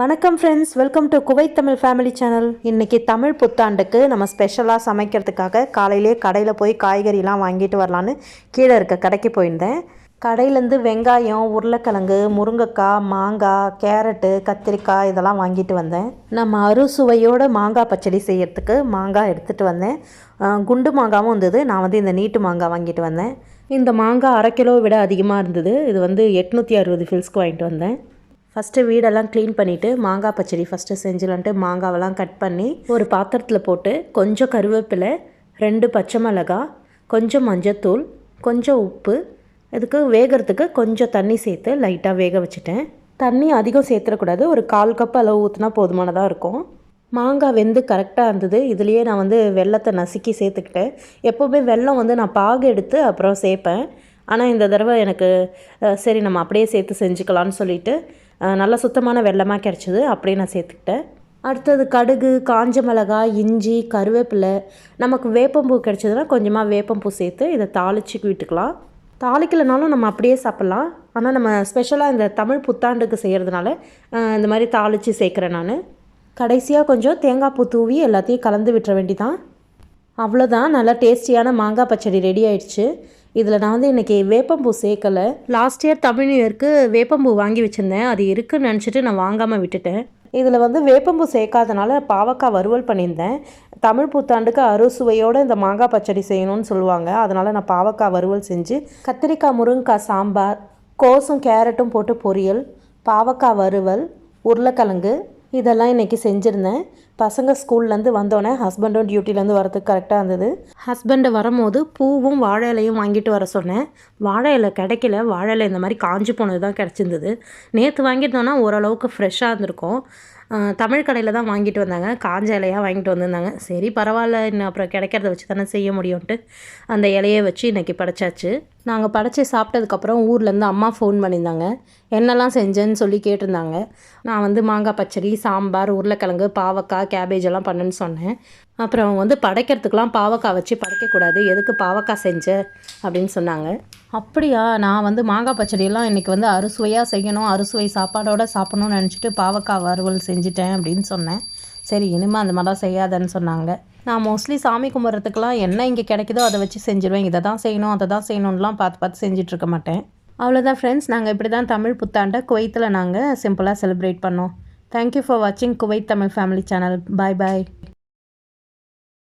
வணக்கம் friends welcome to Kuwait Tamil family channel இன்றைக்கி தமிழ் புத்தாண்டுக்கு நம்ம ஸ்பெஷலாக சமைக்கிறதுக்காக காலையிலே கடையில் போய் காய்கறிலாம் வாங்கிட்டு வரலான்னு கீழே இருக்க கடைக்கு போயிருந்தேன். கடையிலேருந்து வெங்காயம் உருளைக்கிழங்கு முருங்கைக்காய் மாங்காய் கேரட்டு கத்திரிக்காய் இதெல்லாம் வாங்கிட்டு வந்தேன். நம்ம அறுசுவையோட மாங்காய் பச்சடி செய்யறதுக்கு மாங்காய் எடுத்துகிட்டு வந்தேன். குண்டு மாங்காவும் இருந்தது. நான் வந்து இந்த நீட்டு மாங்காய் வாங்கிட்டு வந்தேன். இந்த மாங்காய் அரை கிலோ விட அதிகமாக இருந்தது. இது வந்து எட்நூற்றி அறுபது ஃபில்ஸ்க்கு வாங்கிட்டு வந்தேன். ஃபஸ்ட்டு வீடெல்லாம் க்ளீன் பண்ணிவிட்டு மாங்காய் பச்சடி ஃபஸ்ட்டு செஞ்சிடலான்ட்டு மாங்காவெல்லாம் கட் பண்ணி ஒரு பாத்திரத்தில் போட்டு கொஞ்சம் கருவேப்பிலை ரெண்டு பச்சை மிளகா கொஞ்சம் மஞ்சத்தூள் கொஞ்சம் உப்பு இதுக்கு வேகிறதுக்கு கொஞ்சம் தண்ணி சேர்த்து லைட்டாக வேக வச்சுட்டேன். தண்ணி அதிகம் சேர்த்துடக்கூடாது ஒரு கால் கப் அளவு ஊற்றினா போதுமானதாக இருக்கும். மாங்காய் வெந்து கரெக்டாக இருந்தது. இதுலேயே நான் வந்து வெள்ளத்தை நசுக்கி சேர்த்துக்கிட்டேன். எப்போவுமே வெல்லம் வந்து நான் பாகு எடுத்து அப்புறம் சேர்ப்பேன். ஆனால் இந்த தடவை எனக்கு சரி நம்ம அப்படியே சேர்த்து செஞ்சுக்கலான்னு சொல்லிட்டு நல்ல சுத்தமான வெள்ளமாக கிடச்சிது. அப்படியே நான் சேர்த்துக்கிட்டேன். அடுத்தது கடுகு காஞ்ச மிளகாய் இஞ்சி கருவேப்பிலை. நமக்கு வேப்பம்பூ கிடச்சதுன்னா கொஞ்சமாக வேப்பம்பூ சேர்த்து இதை தாளிச்சு விட்டுக்கலாம். தாளிக்கலைனாலும் நம்ம அப்படியே சாப்பிட்லாம். ஆனால் நம்ம ஸ்பெஷலாக இந்த தமிழ் புத்தாண்டுக்கு செய்கிறதுனால இந்த மாதிரி தாளித்து சேர்க்குறேன் நான். கடைசியாக கொஞ்சம் தேங்காய் பூ தூவி எல்லாத்தையும் கலந்து விட்டுற வேண்டிதான். அவ்வளோதான் நல்லா டேஸ்டியான மாங்காய் பச்சடி ரெடி ஆயிடுச்சு. இதில் நான் வந்து இன்றைக்கி வேப்பம்பூ சேர்க்கலை. லாஸ்ட் இயர் தமிழ் இயருக்கு வேப்பம்பூ வாங்கி வச்சுருந்தேன். அது இருக்குன்னு நினச்சிட்டு நான் வாங்காமல் விட்டுட்டேன். இதில் வந்து வேப்பம்பூ சேர்க்காதனால பாவக்காய் வறுவல் பண்ணியிருந்தேன். தமிழ் புத்தாண்டுக்கு அறுசுவையோடு இந்த மாங்காய் பச்சடி செய்யணும்னு சொல்லுவாங்க. அதனால் நான் பாவக்காய் வறுவல் செஞ்சு கத்திரிக்காய் முருங்கைக்காய் சாம்பார் கோஸும் கேரட்டும் போட்டு பொரியல் பாவக்காய் வறுவல் உருளைக்கிழங்கு இதெல்லாம் இன்றைக்கி செஞ்சுருந்தேன். பசங்க ஸ்கூல்லேருந்து வந்தோடனே ஹஸ்பண்டும் டியூட்டிலேருந்து வரதுக்கு கரெக்டாக இருந்தது. ஹஸ்பண்டு வரும்போது பூவும் வாழை இலையும் வாங்கிட்டு வர சொன்னேன். வாழை இலை கிடைக்கல. வாழை இலை இந்த மாதிரி காஞ்சி போனது தான் கிடச்சிருந்தது. நேற்று வாங்கியிருந்தோன்னா ஓரளவுக்கு ஃப்ரெஷ்ஷாக இருந்திருக்கும். தமிழ் கடையில் தான் வாங்கிட்டு வந்தாங்க. காஞ்ச இலையாக வாங்கிட்டு வந்திருந்தாங்க. சரி பரவாயில்ல இன்னும் அப்புறம் கிடைக்கிறத வச்சு தானே செய்ய முடியும்ன்ட்டு அந்த இலையை வச்சு இன்றைக்கி படைச்சாச்சு. நாங்கள் படைச்சி சாப்பிட்டதுக்கப்புறம் ஊர்லேருந்து அம்மா ஃபோன் பண்ணியிருந்தாங்க. என்னெல்லாம் செஞ்சேன்னு சொல்லி கேட்டிருந்தாங்க. நான் வந்து மாங்காய் பச்சடி சாம்பார் உருளைக்கிழங்கு பாவக்காய் கேபேஜ் எல்லாம் பண்ணுன்னு சொன்னேன். அப்புறம் அவங்க வந்து படைக்கிறதுக்கெலாம் பாவக்காய் வச்சு படைக்கக்கூடாது. எதுக்கு பாவக்காய் செஞ்ச? அப்படின்னு சொன்னாங்க. அப்படியா? நான் வந்து மாங்காய் பச்சடியெல்லாம் இன்றைக்கி வந்து அறுசுவையாக செய்யணும் அறுசுவை சாப்பாடோடு சாப்பிடணும்னு நினச்சிட்டு பாவக்காய் வறுவல் செஞ்சுட்டேன் அப்படின்னு சொன்னேன். சரி இனிமேல் அந்த மாதிரிலாம் செய்யாதன்னு சொன்னாங்க. நான் மோஸ்ட்லி சாமி கும்பிட்றதுக்கெலாம் என்ன இங்கே கிடைக்குதோ அதை வச்சு செஞ்சுருவேன். இதை தான் செய்யணும் அதை தான் செய்யணும்லாம் பார்த்து பார்த்து செஞ்சிட்ருக்க மாட்டேன். அவ்வளோதான் ஃப்ரெண்ட்ஸ் நாங்கள் இப்படி தான் தமிழ் புத்தாண்டை குவைத்தில் நாங்கள் சிம்பிளாக செலிப்ரேட் பண்ணோம். தேங்க்யூ ஃபார் வாட்சிங் Kuwait Tamil family channel bye bye